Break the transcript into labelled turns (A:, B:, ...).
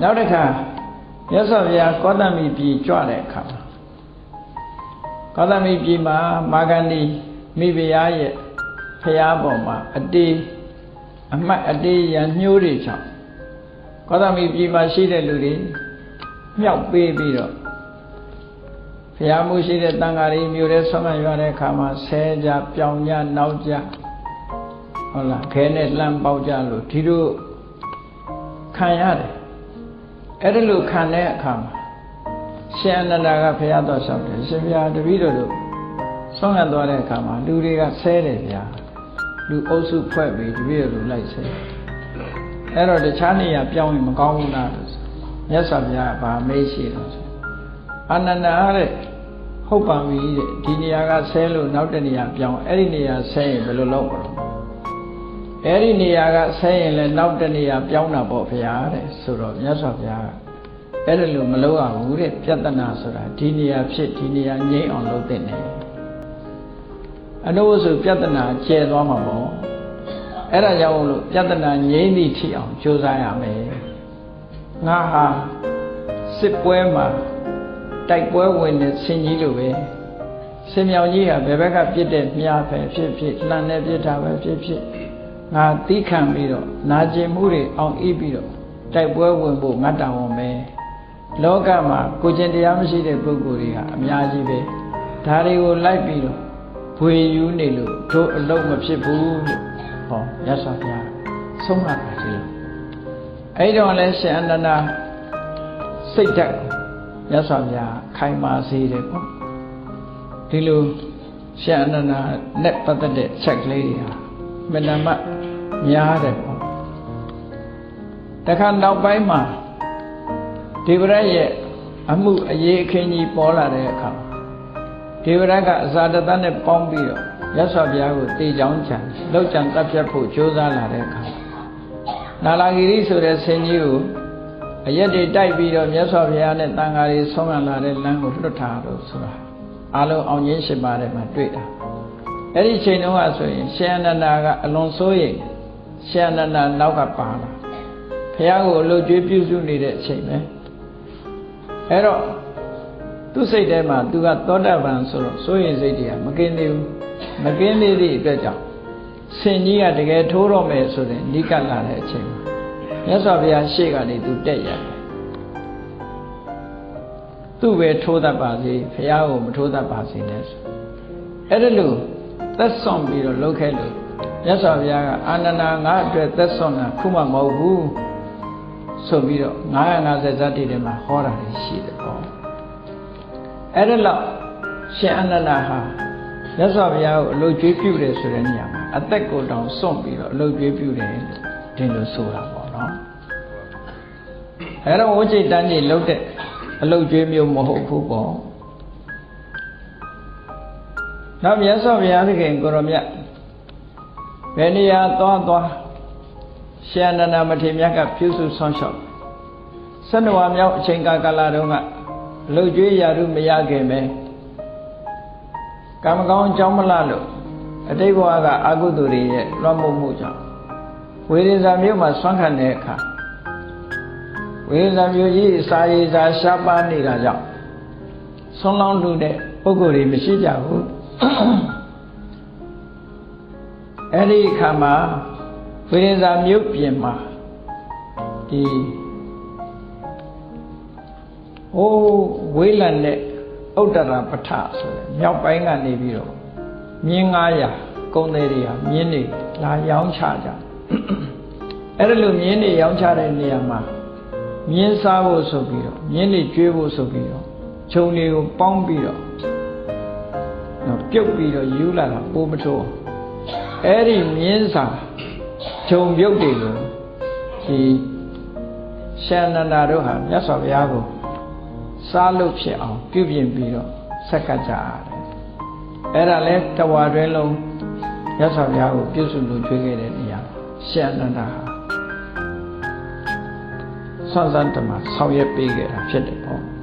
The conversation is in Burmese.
A: နောက်တစ်ခါမြတ်စွာဘုရားကောသမိပြည်ကြွတဲ့အခါမှာကောသမိပြည်မှာမာဂန္ဒီမိဖုရားရဲ့ဖုရားပေါ်မှာအတေးအမှတ်အတေးရန်ညှိုးတွေချောင်းကောသမိပြည်မှာရှိတဲ့လူတွေမြောက်ပေးပြီးတော့ဖုရားမှုရှိတဲ့တန်ဃာတွေမြို့ထဲဆွမ်းမရွာတဲ့အခါမှာဆဲကြပြောင်ကြနောက်ကြဟုတ်လားခဲနဲ့လှမ်းပေါက်ကြလို့ဒီလိုခံရတယ် အဲ့ဒါလို့ခံတဲ့အခါမှာရှင်အနန္ဒာကဘုရားတော်လျှောက်တယ်ရှင်ဘုရားတပည့်တော်တို့ဆုံးရသွားတဲ့အခါမှာလူတွေကဆဲတယ်ဗျာလူအုပ်စုဖွဲ့ပြီးတပည့်တော်တို့လိုက်ဆဲအဲ့တော့တခြားနေရာပြောင်းရင်မကောင်းဘူးလားလို့ဆိုမြတ်စွာဘုရားကဗာမေးရှိတော့ဆိုအနန္ဒာတဲ့ဟုတ်ပါပြီတဲ့ဒီနေရာကဆဲလို့နောက်တနေရာပြောင်းအဲ့ဒီနေရာဆဲရင်ဘယ်လိုလုပ်မလဲ အဲ့ဒီနေရာကဆဲရင်လည်းနောက်တနေရာပြောင်းတာပေါ့ဗျာတဲ့ဆိုတော့မြတ်စွာဘုရားကအဲ့ဒါလို့မလုပ်ရဘူးတဲ့ပြဿနာဆိုတာဒီနေရာဖြစ်ဒီနေရာငြိမ့်အောင်လုပ်တဲ့နေအနုဝဆိုပြဿနာကျဲသွားမှာပေါ့အဲ့ဒါကြောင့်လို့ပြဿနာငြိမ့်သည့်ထိအောင်ကြိုးစားရမယ်ငါဟာစစ်ပွဲမှာတိုက်ပွဲဝင်တဲ့ဆင်ကြီးလိုပဲဆင်မြောင်ကြီးဟာဘယ်ဘက်ကပြစ်တဲ့မြားပဲဖြစ်ဖြစ်လှန်တဲ့ပြစ်တာပဲဖြစ်ဖြစ် ငါသီးခံပြီးတော့နာကျင်မှုတွေအောင်ဤပြီးတော့တိုက်ပွဲဝင်ဖို့ငတ်တောင်းအောင်ပဲလောကမှာကိုကျင်တရားမရှိတဲ့ပုဂ္ဂိုလ်တွေဟာအများကြီးပဲဒါတွေကိုလိုက်ပြီးတော့ဘွေယူနေလို့တို့အလုံးမဖြစ်ဘူးလို့ဟောရသော်ဘုရားဆုံးမပါသေးလို့အဲ့တော့လဲရှင်အနန္ဒာစိတ်ဓာတ်ရသော်ဘုရားခိုင်မာစေတယ်ပေါ့ဒီလိုရှင်အနန္ဒာနဲ့ပတ်သက်တဲ့ချက်ကလေးတွေဟာမနမ များတယ်ပေါ့တခါနောက်ပိုင်းမှာဒေဝရရဲ့အမှုအရေးအခင်းကြီးပေါ်လာတဲ့အခါဒေဝရကအဇာတတနဲ့ပေါင်းပြီးတော့ရသော်ဘုရားကိုတေချောင်းချံလောက်ချံတပ်ဖြတ်ဖို့ကြိုးစားလာတဲ့အခါနာလာဂီရိဆိုတဲ့ဆင်ကြီးကိုအရက်တွေတိုက်ပြီးတော့မြတ်စွာဘုရားနဲ့တန်ဃာတွေဆုံးမလာတဲ့လမ်းကိုလွတ်ထားတော့ဆိုတာအလုံးအောင်ကြီးရှိပါတယ်မှာတွေ့တာအဲ့ဒီချိန်တုန်းကဆိုရင်ရှင်အနန္ဒာကအလွန်စိုးရိမ် ရှင်အနန္ဒာနောက်ကပါလာဘုရားကိုအလုတ်ကျွေးပြုစုနေတဲ့အချိန်ပဲအဲ့တော့သူ့စိတ်ထဲမှာသူကသောတာပန်ဆိုတော့စိုးရိမ်စိတ်တွေကမကင်းသေးဘူးမကင်းသေးသည့်အတွက်ကြောင့်ဆင်ကြီးကတကယ်ထိုးတော့မယ်ဆိုတဲ့နိကလာတဲ့အချိန်မှာမြတ်စွာဘုရားရှေ့ကနေသူတက်ရတယ်သူ့ပဲထိုးတတ်ပါစေဘုရားကိုမထိုးတတ်ပါစေနဲ့ဆိုအဲ့ဒါလို့သက်စွန့်ပြီးတော့လှုပ်ခဲ့လို့ မြတ်စွာဘုရားကအာနန္ဒာငါအတွက်သက်စွန့်တာခုမှမဟုတ်ဘူးဆိုပြီးတော့950ဇတ်တိထဲမှာဟောတာရှိတယ်ပေါ့အဲ့ဒါလောက်ရှင်အနန္ဒာဟာမြတ်စွာဘုရားကိုအလုတ်ကျွေးပြုတယ်ဆိုတဲ့နေရာမှာအသက်ကိုတောင်စွန့်ပြီးတော့အလုတ်ကျွေးပြုတယ်ဒီလိုဆိုတာပေါ့နော်အဲ့တော့ဝိจิตတန်းကြီးလှုပ်တဲ့အလုတ်ကျွေးမျိုးမဟုတ်ဘူးပေါ့နောက်မြတ်စွာဘုရားသခင်ကိုရောမြတ် ဘယ်နေရာသွားသွားရှင်အနန္ဒာမထေရမြတ်ကပြုစုဆောင်းလျှောက်ဆန္ဒဝါမြောက်အချိန်ကာလတုန်းကလှုပ်ကြွေးရာထုမရခင်ပဲကံမကောင်းအကြောင်းမလားလို့အတိတ်ဘဝကအာဟုသူတွေရဲ့လွှမ်းမိုးမှုကြောင့်ဝေဒင်္ဇာမြို့မှာဆွမ်းခံတဲ့အခါဝေဒင်္ဇာမြို့ကြီးစာရေးစာရှားပါနေတာကြောင့်ဆုံးလောင်းလူတဲ့ပုဂ္ဂိုလ်တွေမရှိကြဘူး အဲ့ဒီအခါမှာဝေဒင်္ဇာမြို့ပြင်မှာဒီဟိုးဝေးလံတဲ့ဥတ္တရာပဋ္ဌဆိုတဲ့မြောက်ပိုင်းကနေပြီးတော့မြင်း900ကုန်းသေးတွေဟာမြင်းတွေလာရောင်းချကြအဲ့ဒါလိုမြင်းတွေရောင်းချတဲ့နေရာမှာမြင်းစားဖို့ဆိုပြီးတော့မြင်းတွေကျွေးဖို့ဆိုပြီးတော့ခြုံတွေကိုပေါင်းပြီးတော့နော်ပြုတ်ပြီးတော့ယူလာတာပိုးမထိုး အဲ့ဒီမြင်းစာခြုံပြုတ်တွေကိုဒီရှန္ဒနာတို့ဟာမြတ်စွာဘုရားကိုစားလို့ဖြစ်အောင်ပြုပြင်ပြီးတော့ဆက်ကပ်ကြရတယ်အဲ့ဒါလဲတဝါတွဲလုံးမြတ်စွာဘုရားကိုပြုစုလို့ကျွေးခဲ့တဲ့နေရာရှန္ဒနာဟာဆွမ်းစမ်းတမှာဆောင်ရွက်ပေးခဲ့တာဖြစ်တယ်ပေါ့